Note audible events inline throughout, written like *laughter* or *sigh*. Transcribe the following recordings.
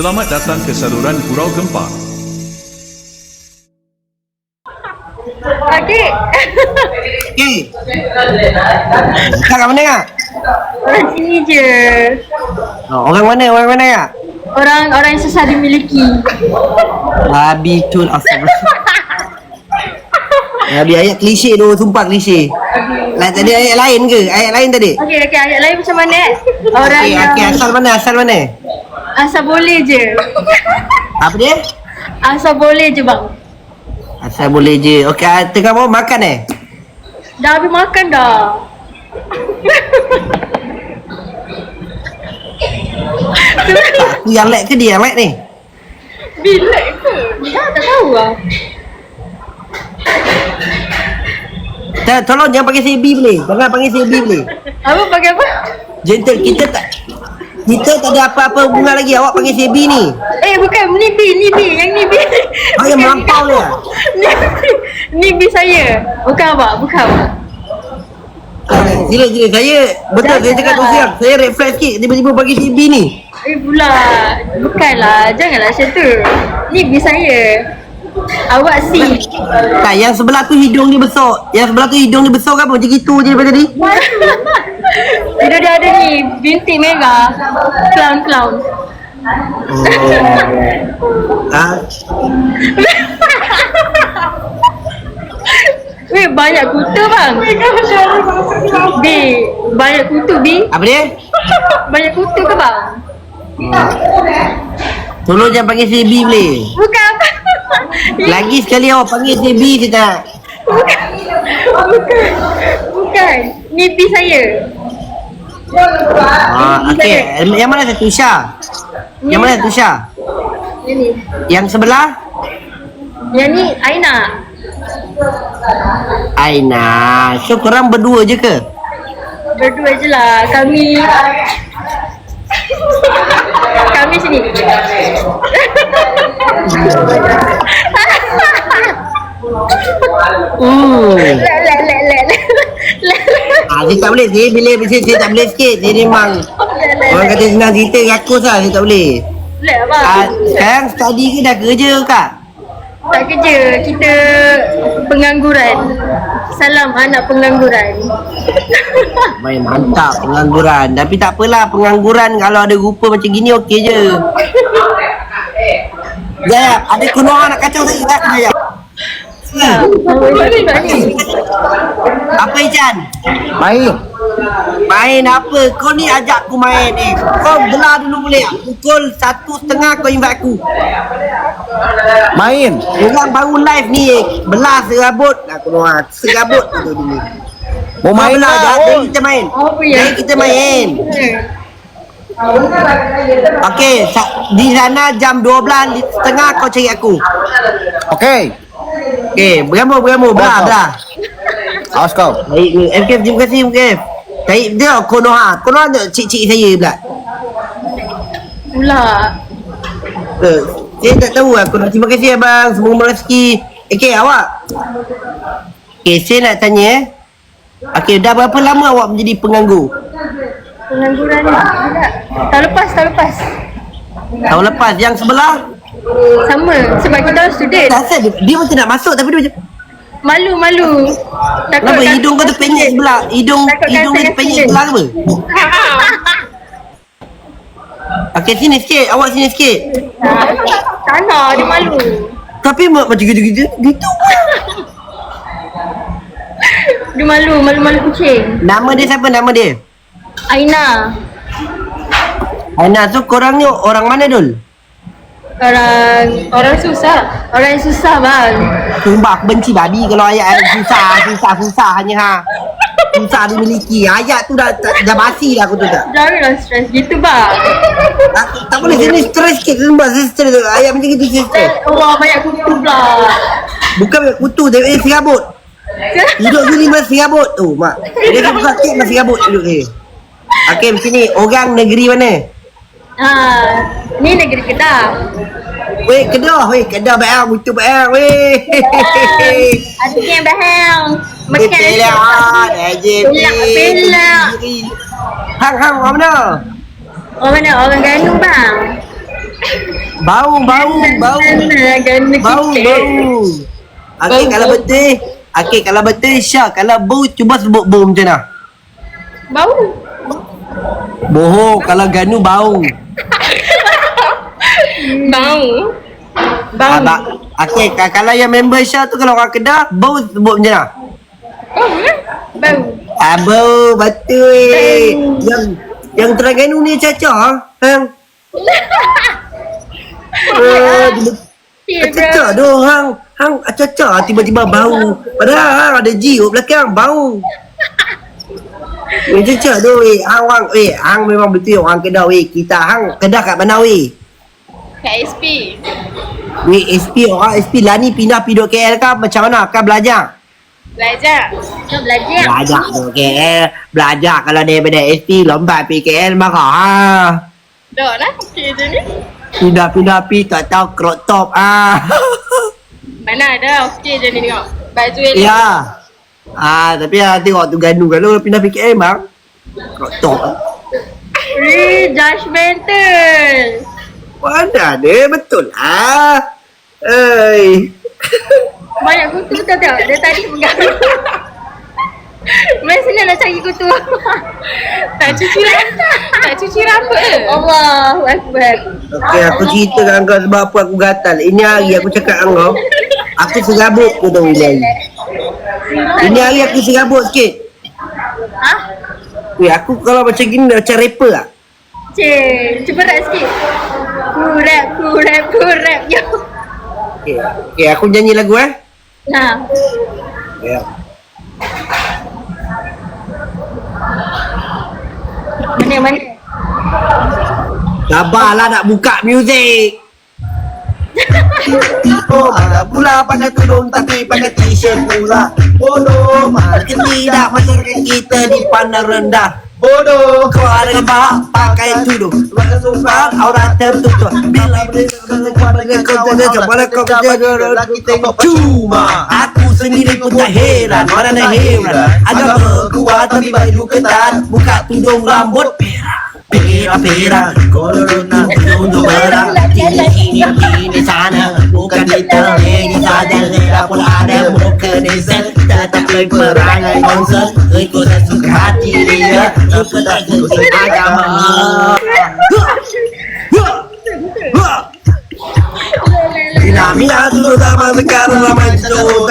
Selamat datang ke saluran Gurau Gempa. Adik. Okey. Sekarang mana kak? Orang sini je. Oh, orang mana? Orang mana kak? Orang orang yang susah dimiliki. Babi tun astagfirullah. Nabi ayat klise tu, sumpah klise. Lah tadi ayat lain ke? Ayat lain tadi? Okey, okey, ayat lain macam mana? eh? Orang Okey, yang okey, asal mana? Asal mana? Asal boleh je. Apa dia? Asal boleh je bang. Asal boleh je. Okey, ah, tengah mau makan eh? Dah habis makan dah. Aku yang lag ke dia yang lag ni? Bila ke? Dah tak tahu lah. Ta- Tolong jangan panggil saya B boleh. Jangan panggil saya B boleh. Apa pakai apa? Gentle, kita tak kita tak ada apa-apa hubungan lagi. Awak panggil saya B ni. Eh bukan, ni B, ni B, yang ni B. Oh, yang melampau dia. *laughs* Ni, ni B saya. Bukan abang, bukan abang. Sila sila saya betul saya cakap tu siang. Saya red flag sikit tiba-tiba bagi si B ni. Eh pula, bukanlah, janganlah macam tu. Ni B saya. Awak C. Tak yang sebelah tu hidung dia besar. Yang sebelah tu hidung dia besar ke apa? Macam gitu je daripada tadi. *laughs* Dia dia ada ni, bintik merah. Clown-clown. Ah, *laughs* Weh, banyak kutu bang. B, banyak kutu B. apa dia? *laughs* Banyak kutu ke bang? Tolong jangan panggil saya B boleh. Bukan. *laughs* Lagi sekali awak panggil saya B saya tak. Bukan. Bukan. Bukan. Ni B saya. Ah, okey. Yang mana satu Syah? Yang mana satu Syah? Yang ni. Yang sebelah? Yang ni Aina. Aina. So korang berdua je ke? Berdua je lah. Kami kami sini. Hmm. Lek lek lek lek. Ah, saya tak boleh. Saya bila saya, saya tak boleh sikit. Saya memang orang kata senang cerita rakus lah. Saya tak boleh. Lek apa? Ah, sekarang study ke dah kerja kak? Tak kerja. Kita pengangguran. Salam anak pengangguran. *laughs* Main mantap pengangguran. Tapi tak apalah pengangguran kalau ada rupa macam gini okey je. *laughs* Jaya, ada kunoa nak kacau saya tak Jaya. Apa Ijan? Main. Main apa? Kau ni ajak aku main ni. Kau belah dulu boleh tak? Pukul satu setengah kau invite aku. Main. Orang baru live ni belah serabut. Aku nak serabut tu dulu. Mau Kau main belah lah. Jadi kita main. Apa ya? Jadi kita main. Okey, di sana jam 12 li- setengah kau cari aku. Okey. Okey, bergambar bergambar belah Betul. belah. Awas kau. Baik, MKF terima kasih MKF. Cari dia Konoha. Konoha tu cik-cik saya pula. Pula. Eh, saya tak tahu aku nak terima kasih abang. Semoga rezeki. Okey, awak. Okey, saya nak tanya eh. Okey, dah berapa lama awak menjadi penganggur? Pengangguran ni. Tahun lepas, tahun lepas. Tahun lepas yang sebelah Sama. Sebab kita orang student. tak dia, dia macam nak masuk tapi dia macam Malu, malu. Takut Kenapa hidung kau tu penyek sebelah? Hidung Takut hidung dia dengan penyek sebelah ke apa? *laughs* Okey sini sikit, awak sini sikit. Tanah, dia malu. Tapi ma- macam gitu-gitu gitu. *laughs* Dia malu, malu-malu kucing. Nama dia siapa nama dia? Aina. Aina tu korang ni orang mana dul? Orang orang susah. Orang yang susah bang. Sumpah aku benci babi kalau ayat ayat susah, susah, susah hanya ha. Susah dimiliki. Ayat tu dah dah, dah basi dah aku tu tak. Janganlah stres gitu bang. Tak, tak boleh sini stres sikit sumpah saya stres. Ayat macam gitu stres. Wah banyak kutu pula. Bukan banyak kutu tapi dia serabut. Hidup sini masih serabut tu mak. Dia kan kek masih serabut hidup saya. Okey macam ni orang negeri mana? Ha, ni negeri Kedah. Weh Kedah, weh Kedah baik butuh baik weh. Ada yang bahang. Makan je. Pelak, pelak. Hang hang orang mana? Orang mana? Orang Ganu bang. Bau, bau, bau. Bau, bau. Okey, Bau, kalau bau. betul. Okey, kalau betul Syah, kalau bau cuba sebut bau macam mana? Bau. Bohong, kalau ganu bau. Bau. Bau. Ah, ba- Okey, ka- kalau yang member Syah tu kalau orang Kedah, bau sebut macam mana? Bau eh? Bau. Ah, bau, betul. eh. Yang yang Terengganu ni caca, ha? *laughs* Hang. Ah, dia Yeah, Caca tu hang hang caca tiba-tiba bau. Padahal hang ada jiu belakang bau. *laughs* Weh caca tu weh hang weh hang memang betul orang Kedah weh. Kita hang Kedah kat mana weh? Kat SP. Weh SP orang SP lah ni pindah pergi duduk KL kan macam mana? Kan belajar? Belajar. Kau belajar. Belajar duduk KL. Belajar kalau daripada SP lompat pergi KL marah ha. Dah lah. Okay je ni. Pindah-pindah pergi tak tahu crop top ah. *laughs* Mana ada. Okay je ni tengok. Baju elok. ya. Ah tapi ah tengok tu ganu kalau pindah KL bang. Crop top. Eh, judgmental. Mana ada betul lah. Hei. *laughs* Banyak kutu betul tak? Dia tadi pegang. *laughs* Main senang nak cari kutu. *laughs* tak cuci rambut. tak cuci rambut ke? Allahu Akbar. Okey, aku cerita kat kau sebab apa aku gatal. Ini hari aku cakap dengan kau. Aku serabut tu tau ini hari. Ini hari aku serabut sikit. Ha? Weh, aku kalau macam gini macam rapper lah. Cik, cuba rap sikit. Kurap, kurap, kurap. Yo. Okey, okay, aku nyanyi lagu eh. Nah, Ya. mana mana? Sabarlah nak buka muzik. *laughs* Oh, mana pula pakai tudung tapi pakai t-shirt pula. Bodoh, mana tidak masyarakat kita dipandang rendah. Bodoh, kau ada apa pakai tudung. Maka sumpah aurat tertutup. Bila berdekat kau mana kau kerja lelaki tengok cuma. Aku sendiri pun tak heran, mana nak heran. Ada berkuat tapi baju ketat, buka tudung rambut perak. Pera pera, corona, untuk berang Sini sini sini sana Bukan di telinga saja Tidak pun ada mult mă rangai Însă îi curăț în hatirie Nu sunt ajut să aga mă Din amia nu da mă de la mai două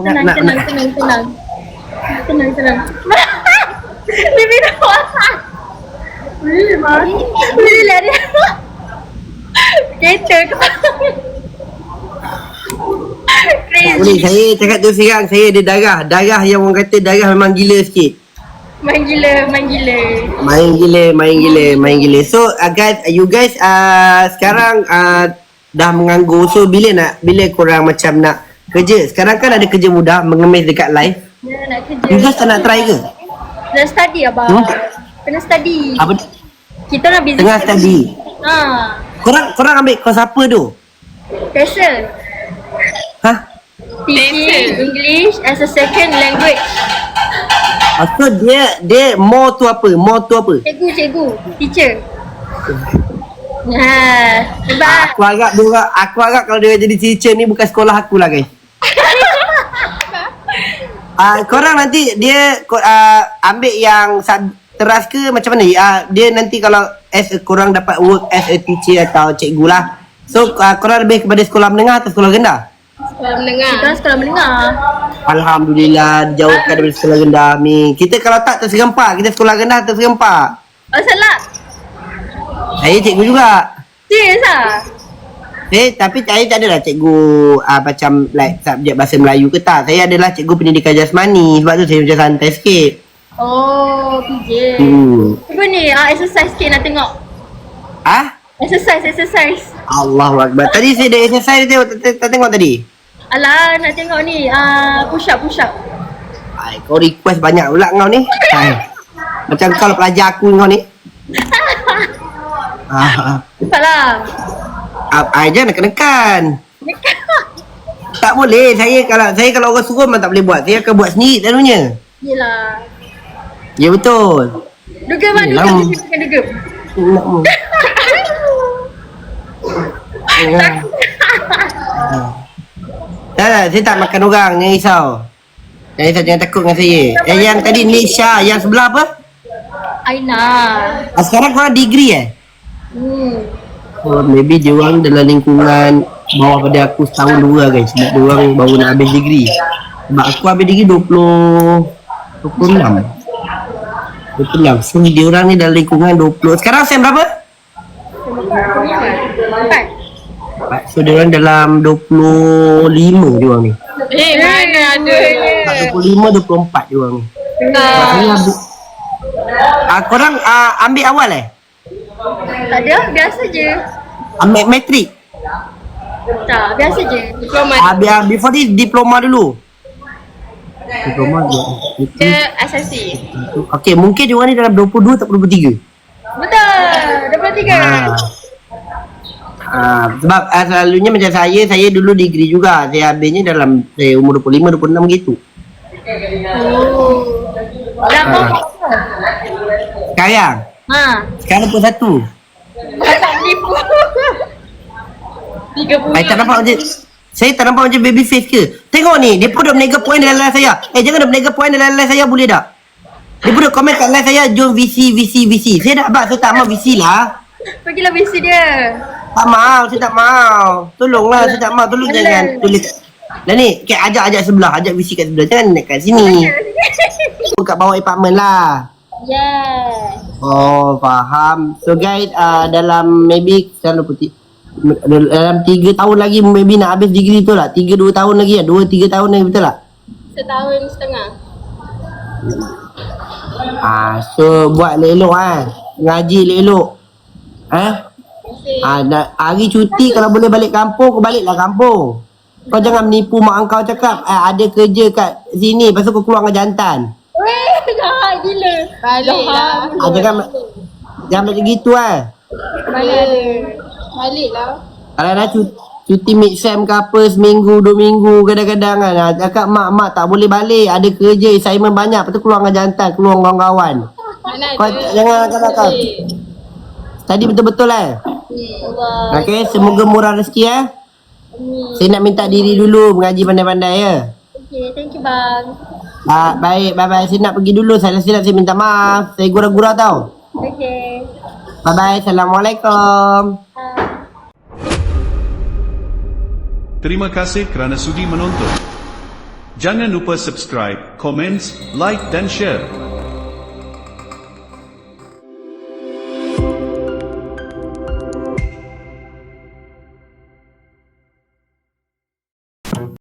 juga Tenang, tenang, tenang, tenang. Tenang, tenang. Bibi dah puasa. Boleh, Mak. Boleh lah dia. Kereta ke? Tak boleh, saya cakap tu sekarang Saya ada darah Darah yang orang kata darah memang gila sikit Main gila, main gila. Main gila, main gila, main gila So uh, guys, you guys uh, sekarang uh, dah menganggur So bila nak, bila korang macam nak kerja Sekarang kan ada kerja mudah mengemis dekat live Dia nak kerja. You tak nak try ke? Dah study abang. Hmm? Kena study. Apa? Kita nak busy. Tengah study Ha. Korang korang ambil kos apa tu? Passion. Hah? Teaching English as a second language. Apa dia dia more tu apa? More tu apa? Cikgu, cikgu. Teacher. Ha. Sebab Aku harap dia aku harap kalau dia jadi teacher ni bukan sekolah aku lah guys. Ah, uh, korang nanti dia uh, ambil yang teras ke macam mana? Ah, uh, dia nanti kalau as a, korang dapat work as a teacher atau cikgu lah. So uh, korang lebih kepada sekolah menengah atau sekolah rendah? Sekolah menengah. Kita sekolah menengah. Alhamdulillah dijauhkan daripada sekolah rendah Amin Kita kalau tak terserempak Kita sekolah rendah terserempak Oh salah. Saya cikgu juga Serius ah? Eh, tapi saya tak adalah cikgu uh, macam like subjek bahasa Melayu ke tak. Saya adalah cikgu pendidikan jasmani. Sebab tu saya macam santai sikit. Oh, PJ. Hmm. Cuba ni, ah, exercise sikit nak tengok. Ah? Exercise, exercise. Allahu Akbar. Tadi saya dah exercise tengok, tak, tak, tengok tadi? Alah, nak tengok ni. Ah, push up, push up. Ay, kau request banyak pula kau ni. Macam kau lah pelajar aku kau ni. *laughs* Ah, Cepatlah. Ah, jangan nekan-nekan. Tak boleh. Saya kalau saya kalau orang suruh memang tak boleh buat. Saya akan buat sendiri selalunya. Yelah. Ya betul. Dugem lah, Yelah. dugem. Dugem, dugem. Hmm. Ah. Tak, tak, saya tak makan orang, jangan risau. Jangan risau, jangan takut dengan saya. Yang, yang tadi Nisha, yang sebelah apa? Aina. Ah, sekarang korang degree eh? Hmm. Oh, maybe dia orang dalam lingkungan bawah pada aku setahun dua guys. Sebab dia orang baru nak habis degree. Sebab aku habis degree 20... 26. 26. So dia orang ni dalam lingkungan 20. Sekarang sem berapa? Empat. So dia orang dalam 25 dia orang ni. Eh, mana ada. 25 24 dia orang ni. Habis Ah korang ah, ambil awal eh? Tak ada, biasa je. Ambil matrik. Tak, biasa je. Diploma. Ah, biar before ni diploma dulu. Diploma dia. Dia SSC. Okey, mungkin dia orang ni dalam 22 atau 23. Betul. 23. Ah. Ah, sebab ah, selalunya macam saya, saya dulu degree juga. Saya habisnya dalam saya umur 25 26 gitu. Oh. Dah Ah. kau. Sekarang, Ha. sekarang pun satu. Tak. Tiga puluh. Saya tak nampak macam saya tak nampak macam baby face ke? Tengok ni, dia pun dah menega point dalam live saya. Eh jangan dah menega point dalam live saya boleh tak? Dia pun dah komen kat live saya, jom VC, VC, VC. Saya dah abang, saya tak mau VC lah. Pergilah bisi dia. Tak mau, saya tak mau. Tolonglah, saya tak mau. Tolong jangan tulis. Dan ni, okay, ajak-ajak sebelah, ajak VC kat sebelah. Jangan nak kat sini. Kat bawah apartment lah. Yeah. Oh, faham. So guys, uh, dalam maybe sekarang putih dalam tiga tahun lagi maybe nak habis degree betul tak? Tiga dua tahun lagi ya? Dua tiga tahun lagi betul tak? Setahun setengah. Ah, so buat elok-elok ah. Ngaji elok-elok. Eh? Ah, nak, hari cuti kalau boleh balik kampung, kau baliklah kampung. Kau jangan menipu mak kau cakap eh, ada kerja kat sini, lepas tu kau keluar dengan jantan. Weh, jahat gila. Balik lah. Ah, jangan jangan macam gitu eh. Balik ada. Balik lah. Kalau dah cuti, cuti mid sem ke apa seminggu, dua minggu kadang-kadang kan. Ah, Cakap mak, mak tak boleh balik. Ada kerja, assignment banyak. Lepas tu keluar dengan jantan, keluar dengan kawan-kawan. Mana Kau jangan nakal-nakal. Tadi betul-betul eh. Allah. Okay, semoga murah rezeki eh. Saya nak minta diri dulu mengaji pandai-pandai ya. Okay, thank you bang. Ah, baik, bye-bye. Saya nak pergi dulu. Saya silap saya minta maaf. Saya gurau-gurau tau. Okay. Bye-bye. Assalamualaikum. Terima kasih kerana sudi menonton. Jangan lupa subscribe, komen, like dan share.